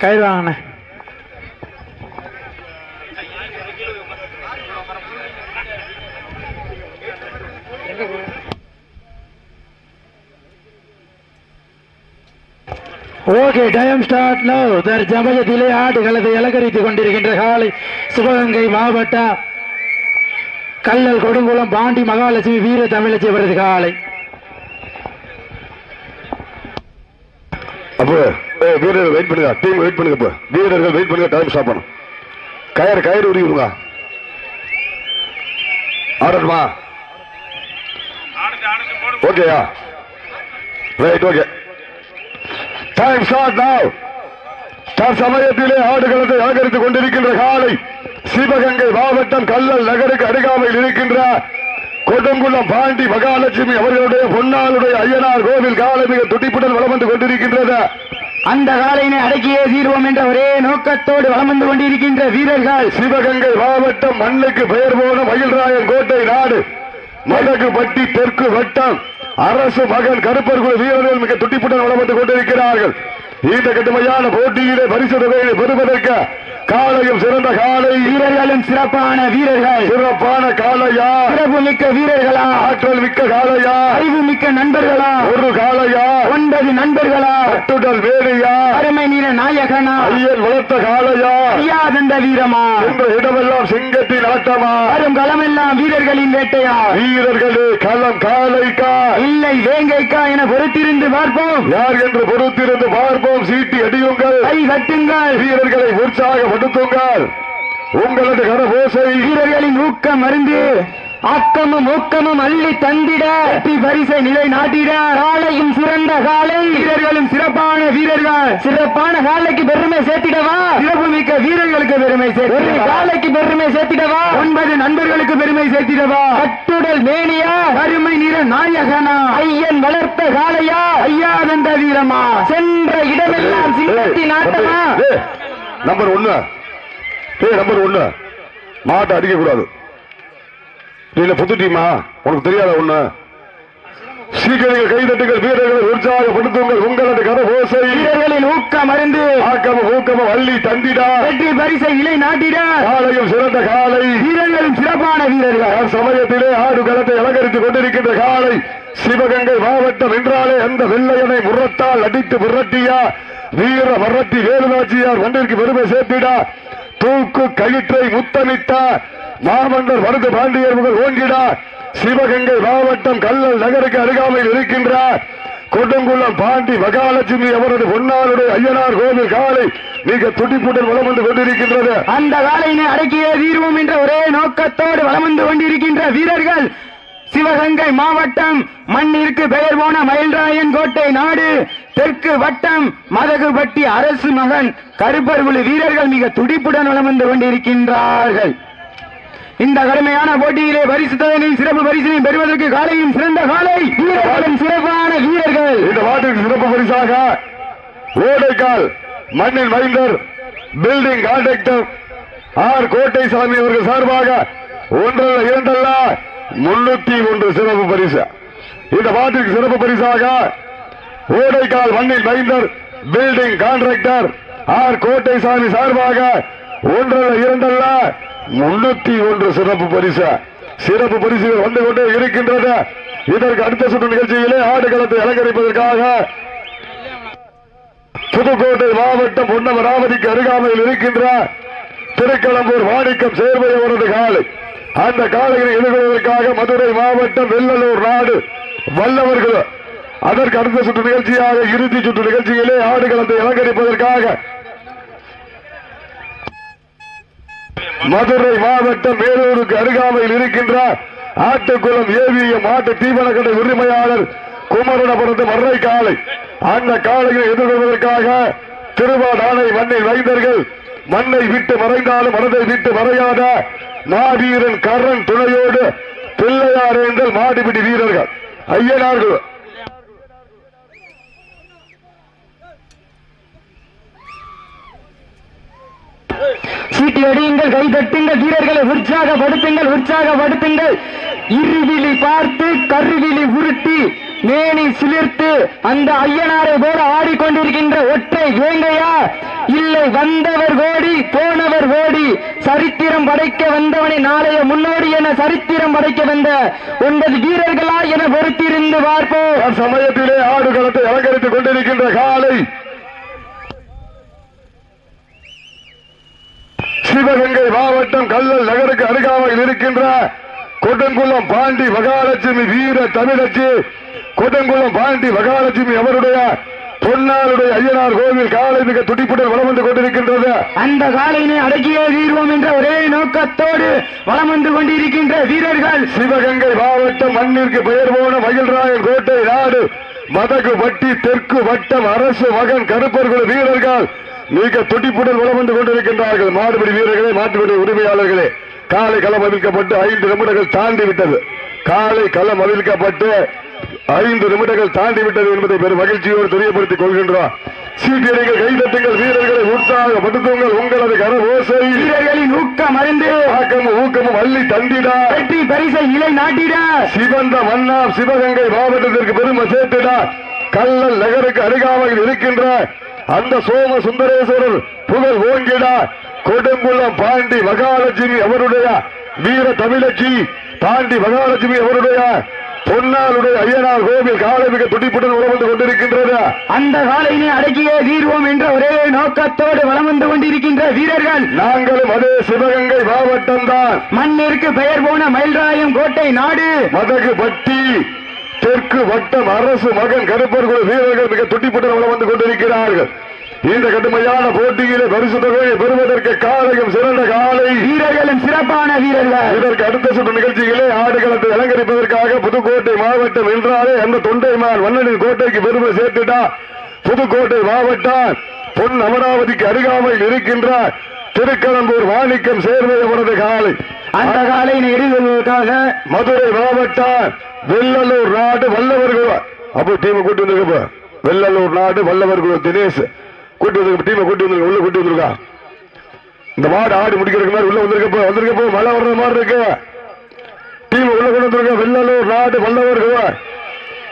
கயிறு வாங்கண்ணே okay time start no தர் ஜமயத்திலே ஆடுகளத்தை அலங்கரித்துக் கொண்டிருக்கின்ற காலை சிவகங்கை மாவட்ட கல்லல் கொடுங்குளம் பாண்டி மகாலட்சுமி வீர தமிழச்சி அவரது காலை. அப்போ வீரர்கள் வெயிட் பண்ணுங்க. டீம் வெயிட் பண்ணுங்க இப்போ. வீரர்கள் வெயிட் பண்ணுங்க. டைம் ஸ்டாப் பண்ணும் கயிறு கயிறு உரிவிடுங்க ஆடணுமா ஓகேயா right okay time start now தற்சமயத்திலே ஆடுகளத்தை அலங்கரித்துக் கொண்டிருக்கின்ற காலை சிவகங்கை மாவட்டம் கல்லல் நகருக்கு அருகாமையில் இருக்கின்ற கொடுங்குளம் பாண்டி மகாலட்சுமி அவர்களுடைய பொன்னாளுடைய ஐயனார் கோவில் காலை மிக துடிப்புடன் வளம் வந்து கொண்டிருக்கின்றது. அந்த காலையினை அடக்கியே தீர்வோம் என்ற ஒரே நோக்கத்தோடு வளர்ந்து வந்து கொண்டிருக்கின்ற வீரர்கள் சிவகங்கை மாவட்டம் மண்ணுக்கு பெயர் போன மயில்ராயன் கோட்டை நாடு. மதகுபட்டி தெற்கு வட்டம். அரசு மகன் கருப்பர்குல வீரர்கள் மிக துட்டிப்புடன் வளப்பட்டுக் கொண்டிருக்கிறார்கள். இந்த கடுமையான போட்டியிலே பரிசு தொகையை பெறுவதற்கு காலையும் சிறந்த காலை. வீரர்களும் சிறப்பான வீரர்கள். சிறப்பான காலையா? சிறப்பு மிக்க வீரர்களா? ஆற்றல் மிக்க காலையா? அறிவு மிக்க நண்பர்களா? ஒரு காலையா? ஒன்பது நண்பர்களா? கட்டுடல் வேலையா? அருமை நீர நாயகனா? ஐயன் வளர்த்த காலையா? ஐயாதந்த வீரமா? என்ற இடமெல்லாம் சிங்கத்தின் ஆட்டமா? வரும் களமெல்லாம் வீரர்களின் வேட்டையா? வீரர்களே களம் காலைக்கா வேங்கைக்கா என பொறுத்திருந்து பார்ப்போம். யார் என்று பொறுத்திருந்து பார்ப்போம். சீட்டி அடியுங்கள். கை தட்டுங்கள். வீரர்களை உற்சாகப்படுத்துங்கள். உங்களது கரபோசை வீரர்களின் ஊக்கம் மருந்து. ஆக்கமும் ஊக்கமும் அள்ளி தந்திட. வெற்றி பரிசை நிலை நாட்டிட. காலையும் சிறந்த காலை. வீரர்களும் சிறப்பான வீரர்கள். சிறப்பான காலைக்கு பெருமை சேர்த்திடவா? சிறப்பு மிக்க வீரர்களுக்கு பெருமை சேர்த்து காலைக்கு பெருமை சேர்த்திடவா? ஒன்பது நண்பர்களுக்கு பெருமை சேர்த்திடவா? கட்டுடல் மேனியா? கருமை நிற நாயகனா? ஐயன் வளர்த்த காலையா ஐயா தந்த வீரமா? சென்ற இடமெல்லாம் சிங்கத்தின் ஆட்டமா நம்பர் ஒண்ணு நம்பர் ஒண்ணு மாட்டை அடிக்க கூடாது நீ என்ன புது டீமா உனக்கு தெரியாத ஒண்ணு? சீக்கிரங்கள் கைதட்டுங்கள் வீரர்களை உற்சாகப்படுத்துங்கள். உங்களது கரபோசை வீரர்களின் ஊக்கம் மருந்து ஆக்கமும் ஊக்கமும் அள்ளி தந்திடா. வெற்றி பரிசை நிலை நாட்டிட. காலையும் சிறந்த காலை. வீரர்களும் சிறப்பான வீரர்கள். சமயத்திலே ஆடு களத்தை அலங்கரித்துக் கொண்டிருக்கின்ற காலை. சிவகங்கை மாவட்டம் என்றாலே அந்த வெள்ளையனை முரத்தால் அடித்து புரட்டியா வீர மரட்டி வேலுநாச்சியார் ஒன்றிற்கு பெருமை சேர்த்திடா. தூக்கு கயிற்றை முத்தமிட்டா. மாமன்னர் மருது பாண்டியர் முகல் ஓங்கிடா சிவகங்கை மாவட்டம் கல்லல் நகருக்கு அருகாமையில் இருக்கின்றார். கொடுங்குளம் பாண்டி மகாலட்சுமி அவரது பொன்னாருடைய ஐயனார் கோவில் காலை மிக துடிப்புடன் வளம் வந்து கொண்டிருக்கின்றது. அந்த காலையினை அடக்கியே தீர்வோம் என்ற ஒரே நோக்கத்தோடு வளம் வந்து கொண்டிருக்கின்ற வீரர்கள் சிவகங்கை மாவட்டம் மண்ணிற்கு பெயர் போன மயில்ராயன் கோட்டை நாடு தெற்கு வட்டம் மதகுபட்டி அரசு மகன் கருப்பர்குழு வீரர்கள் மிக துடிப்புடன் வளம் வந்து கொண்டிருக்கின்றார்கள். இந்த கடுமையான போட்டியிலே பரிசு சிறப்பு பரிசினை பெறுவதற்கு காலையும் சிறந்த காலை. வீரர்களும் சிறப்பான வீரர்கள். இந்த வாட்டிற்கு சிறப்பு பரிசாக ஓடைக்கால் மண்ணின் மைந்தர் பில்டிங் கான்ட்ராக்டர் ஆர் கோட்டைசாமி அவர்கள் சார்பாக ஒன்றல்ல இரண்டல்ல முன்னூத்தி ஒன்று சிறப்பு பரிசு. இந்த வாட்டிற்கு சிறப்பு பரிசாக ஓடைக்கால் மண்ணின் மைந்தர் பில்டிங் கான்ட்ராக்டர் ஆர் கோட்டைசாமி சார்பாக ஒன்றல்ல இரண்டல்ல முன்னூத்தி ஒன்று சிறப்பு பரிசு. சிறப்பு பரிசுகள் வந்து கொண்டே இருக்கின்றது இதற்கு அடுத்த சுற்று நிகழ்ச்சியிலே ஆடுகளத்தை அலங்கரிப்பதற்காக புதுக்கோட்டை மாவட்டம் பொன்னமராவதிக்கு அருகாமையில் இருக்கின்ற திருக்களம்பூர் மாணிக்கம் சேர்வை அவரது காலை அந்த காலையில் எதிர்கொள்வதற்காக மதுரை மாவட்டம் வெள்ளலூர் நாடு வல்லவர்கள். அதற்கு அடுத்த சுற்று நிகழ்ச்சியாக இறுதி சுற்று நிகழ்ச்சியிலே ஆடுகளத்தை அலங்கரிப்பதற்காக மதுரை மாவட்டம் மேலூருக்கு அருகாமையில் இருக்கின்ற ஆட்டுக்குளம் ஏவிஎம் ஆட்டு தீவனக்கடை உரிமையாளர் குமரனபுரத்து மதுரை காலை அந்த காலையை எதிர்கொள்வதற்காக திருவாடானை மண்ணில் வைந்தர்கள் மண்ணை விட்டு மறைந்தாலும் மனதை விட்டு மறையாத மாவீரன் கரண் துணையோடு பிள்ளையாரேந்தல் மாடிபிடி வீரர்கள். ஐயனார்கள் சீட்டி அடியுங்கள் கை தட்டுங்கள் வீரர்களை உற்சாகப்படுத்துங்கள் உற்சாகப்படுத்துங்கள். இருவிழி பார்த்து கருவிழி உருட்டி மேனி சிலிர்த்து அந்த ஐயனாரை போல ஆடிக்கொண்டிருக்கின்ற ஒற்றை வேங்கையா? இல்லை வந்தவர் ஓடி போனவர் ஓடி சரித்திரம் படைக்க வந்தவனை நாளைய முன்னோடி என சரித்திரம் படைக்க வந்த ஒன்பது வீரர்களா என பொறுத்திருந்து பார்ப்போம். சமயத்திலே ஆடுகளத்தை அலங்கரித்துக் கொண்டிருக்கின்ற காலை சிவகங்கை மாவட்டம் கல்லல் நகருக்கு அருகாமையில் இருக்கின்ற கொடுங்குளம் பாண்டி மகாலட்சுமி வீர தமிழச்சி கொடுங்குளம் பாண்டி மகாலட்சுமி அவருடைய பொன்னாருடைய ஐயனார் கோவில் காலை மிக துடிப்புடன் வளம் வந்து கொண்டிருக்கின்றது. அந்த காலையினை அடக்கியே தீர்வோம் என்ற ஒரே நோக்கத்தோடு வலம் வந்து கொண்டிருக்கின்ற வீரர்கள். சிவகங்கை மாவட்டம் மண்ணிற்கு பெயர் போன மகிழ்ராயன் கோட்டை நாடு மதகு வட்டி தெற்கு வட்டம் அரசு மகன் கருப்பர்கள் வீரர்கள் மிக துடிப்புடன் வளம் வந்து கொண்டிருக்கின்றார்கள். மாடுபிடி வீரர்களே மாட்டுப்பிடி உரிமையாளர்களே காலை களம் அமைக்கப்பட்டு ஐந்து நிமிடங்கள் தாண்டி விட்டது. காலை களம் அமைக்கப்பட்டு ஐந்து நிமிடங்கள் தாண்டி விட்டது என்பதை பெரும் மகிழ்ச்சியோடு தெரியப்படுத்திக் கொள்கின்றோம். சீட்டியடிகள் கைதட்டுங்கள் வீரர்களை உற்சாகப்படுத்துங்கள். உங்களது கர ஓசை. வீரர்களின் ஊக்கம் அறிந்து ஆக்கமும் ஊக்கமும் அள்ளி தந்திடா. வெற்றி பரிசை நிலை நாட்டிட. சிவந்த மன்னார் சிவகங்கை மாவட்டத்திற்கு பெருமை சேர்த்திடா. கல்லல் நகருக்கு அருகாமையில் இருக்கின்ற அந்த சோம சுந்தரேஸ்வரர் புகழ் ஓங்கிடா கொடுங்குளம் பாண்டி மகாலட்சுமி அவருடைய வீர தமிழச்சி பாண்டி மகாலட்சுமி அவருடைய பொன்னாளுடைய ஐயனார் கோவில் காலை மிக துடிப்புடன் உறவு கொண்டிருக்கின்றது. அந்த காலையினை அடக்கியே தீர்வோம் என்ற ஒரே நோக்கத்தோடு வலம் வந்து கொண்டிருக்கின்ற வீரர்கள். நாங்களும் அதே சிவகங்கை மாவட்டம் தான் மண்ணிற்கு பெயர் போன மயில்ராயம் கோட்டை நாடு. மதகு பட்டி தெற்கு வட்டம் அரசு மகன் கருப்பர்கள் வீரர்கள் மிக துட்டிப்புடன் வளம் வந்து கொண்டிருக்கிறார்கள். இந்த கடுமையான போட்டியிலே பரிசு தொகையை பெறுவதற்கு காலையும் சிறந்த காலை. வீரர்களும் சிறப்பான வீரர்கள். இதற்கு அடுத்த சுற்று நிகழ்ச்சியிலே ஆடுகளத்தை அலங்கரிப்பதற்காக புதுக்கோட்டை மாவட்டம் என்றாலே அந்த தொண்டைமான் வண்ணனின் கோட்டைக்கு பெருமை சேர்த்துட்டா. புதுக்கோட்டை மாவட்டம் பொன் அமராவதிக்கு அருகாமையில் இருக்கின்ற திருக்கடம்பூர் மாணிக்கம் சேர்வையவரது காலை. அந்த காலை எதிர்கொள்வதற்காக மதுரை மாவட்டம் வெள்ளலூர் நாடு வல்லவர்கள் அப்போ டீமை கூட்டி வந்திருக்க வெள்ளலூர் நாடு வல்லவர்கள் தினேஷ். கூட்டி வந்திருக்க டீமை கூட்டி வந்திருக்க உள்ள கூட்டி வந்திருக்கா? இந்த மாடு ஆடி முடிக்கிறதுக்கு மாதிரி உள்ள வந்திருக்கப்போ. வந்திருக்கப்போ மழை வர்ற மாதிரி இருக்கு. டீம் உள்ள கொண்டு வந்திருக்க வெள்ளலூர் நாடு வல்லவர்கள்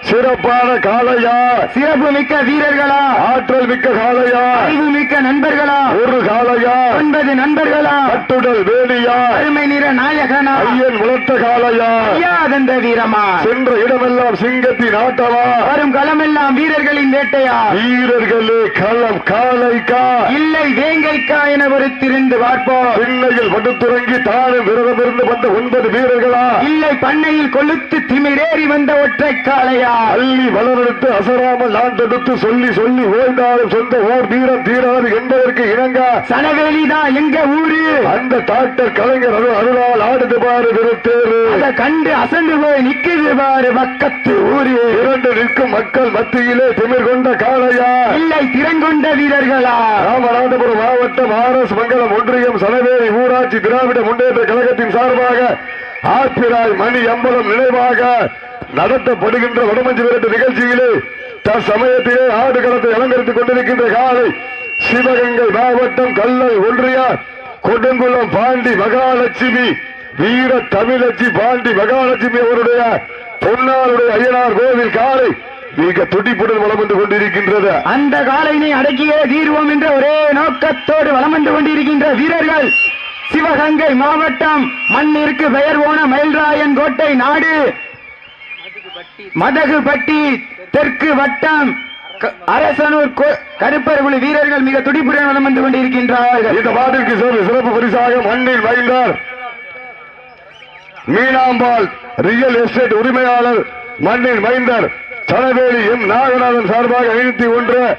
சிறப்பான காளையா. சிறப்பு மிக்க வீரர்களா. ஆற்றல் மிக்க காளையா. அறிவு மிக்க நண்பர்களா. ஒரு காளையா. ஒன்பது நண்பர்களா. கட்டுடல் வேலியா. அருமை நிற நாயகனா. ஐயன் வளர்த்த காளையா. ஐயாதந்த வீரமா. சென்ற இடமெல்லாம் சிங்கத்தின் ஆட்டமா வரும் களமெல்லாம் வீரர்களின் வேட்டையா. வீரர்களே களம் காலைக்கா இல்லை வேங்கைக்கா என பொறுத்திருந்து பார்ப்போம். பின்னையில் படுத்துறங்கி தானும் விரதமிருந்து வந்த ஒன்பது வீரர்களா. இல்லை பண்ணையில் கொளுத்து திமிரேறி வந்த ஒற்றை காளையா. அள்ளி வளரெடுத்து அசராமல் நான் தடுத்து சொல்லி சொல்லி ஓய்ந்தாலும் சொந்த ஓர் வீரம் தீராது என்பதற்கு இணங்க சனவேலிதான் எங்க ஊரு? அந்த டாக்டர் கலைஞர் அருள் அருளால் ஆடுது பாரு விருத்தேரு அத கண்டு அசந்து போய் நிக்குது பாரு பக்கத்து ஊரு. இரண்டு நிற்கும் மக்கள் மத்தியிலே திமிர் கொண்ட காளையா? இல்லை திறங்கொண்ட வீரர்களா? ராமநாதபுரம் மாவட்டம் ஆர் எஸ் மங்கலம் ஒன்றியம் சனவேரி ஊராட்சி திராவிட முன்னேற்ற கழகத்தின் சார்பாக ஆப்பிராய் மணி அம்பலம் நினைவாக நடத்தப்படுகின்ற வடமஞ்சி விரட்டு நிகழ்ச்சியிலே தற்சமயத்திலே ஆடுகளத்தை அலங்கரித்துக் கொண்டிருக்கின்ற காலை சிவகங்கை மாவட்டம் கல்லல் ஒன்றியார் கொடுங்குளம் பாண்டி மகாலட்சுமி வீர தமிழச்சி பாண்டி மகாலட்சுமி அவருடைய பொன்னாருடைய ஐயனார் கோவில் காலை மிக துடிப்புடன் வளம் வந்து கொண்டிருக்கின்றது. அந்த காலையினை அடக்கியே தீர்வோம் என்ற ஒரே நோக்கத்தோடு வளம் வந்து கொண்டிருக்கின்ற வீரர்கள் சிவகங்கை மாவட்டம் மண்ணிற்கு பெயர் போன மயில்ராயன் கோட்டை நாடு. மதகுபட்டி தெற்கு வட்டம். அரசனூர் கோ- கருப்பர் குழு வீரர்கள் மிக துடிப்புடன் வலம் வந்து கொண்டிருக்கின்றார்கள். இந்த பாட்டிற்கு சிறப்பு பரிசாக மண்ணில் வைந்தார் மீனாம்பாள் ரியல் எஸ்டேட் உரிமையாளர் மண்ணில் மைந்தர் தனவேலி எம். நாகநாதன் சார்பாக ஐநூத்தி ஒன்று.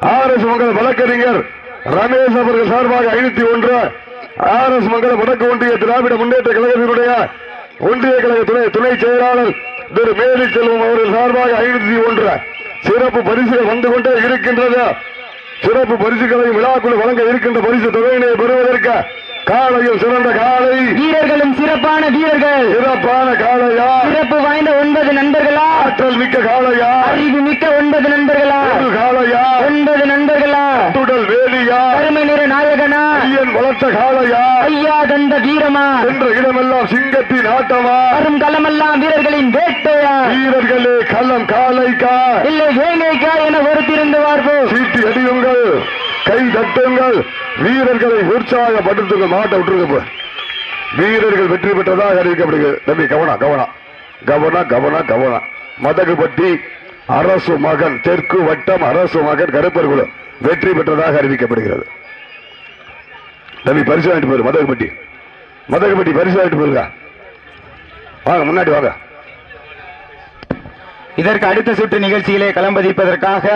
ஆர் எஸ் மங்கல வழக்கறிஞர் ரமேஷ் அவர்கள் சார்பாக ஐநூத்தி ஒன்று. ஆர் எஸ் மங்கல வடக்கு ஒன்றிய திராவிட முன்னேற்ற கழகத்தினுடைய ஒன்றிய கழக துணை துணை செயலாளர் திரு மேரி செல்வம் அவர்கள் சார்பாக ஐநூத்தி ஒன்று சிறப்பு பரிசுகள் வந்து கொண்டே இருக்கின்றது. சிறப்பு பரிசுகளையும் விழாக்குழு வழங்க இருக்கின்ற பரிசு தொகையினை பெறுவதற்கு காலையில் சிறந்த காலை. வீரர்களும் சிறப்பான வீரர்கள். சிறப்பான காளையா சிறப்பு வாய்ந்த ஒன்பது நண்பர்களா? ஆற்றல் மிக்க காளையா அறிவு மிக்க ஒன்பது நண்பர்களா? ஒரு காளையா ஐயன் வளர்த்த காளையா? ஐயா தந்த வீரமா என்ற இடமெல்லாம் சிங்கத்தின் ஆட்டமா? வரும் களமெல்லாம் வீரர்களின் வேட்டையா? வீரர்களே களம் காளைக்கா? இல்லை வேங்கைக்கா என ஒருத்திருந்து பார்ப்போம் சீட்டி அடியுங்கள் கை தட்டுங்கள். வீரர்களை உற்சாகப்படுத்துங்க மாட்டை விட்டுருங்க. வீரர்கள் வெற்றி பெற்றதாக அறிவிக்கப்படுகிறது. தம்பி கவனம் கவனம். கவனம் கவனம் கவனம். மதகுபட்டி அரசு மகன் தெற்கு வட்டம் அரசு மகன் கருப்பர்குளம் வெற்றி பெற்றதாக அறிவிக்கப்படுகிறது. தம்பி பரிசு வாங்கிட்டு போயிரு மதகுபட்டி மதகுபட்டி பரிசு வாங்கிட்டு போயிருக்கா? வாங்க முன்னாடி வாங்க. இதற்கு அடுத்த சுற்று நிகழ்ச்சியிலே களம்பதிப்பதற்காக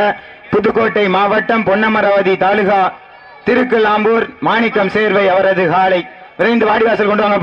புதுக்கோட்டை மாவட்டம் பொன்னமராவதி தாலுகா திருக்கலாம்பூர் மாணிக்கம் சேர்வை அவரது காலை. விரைந்து வாடிவாசல் கொண்டு வாங்க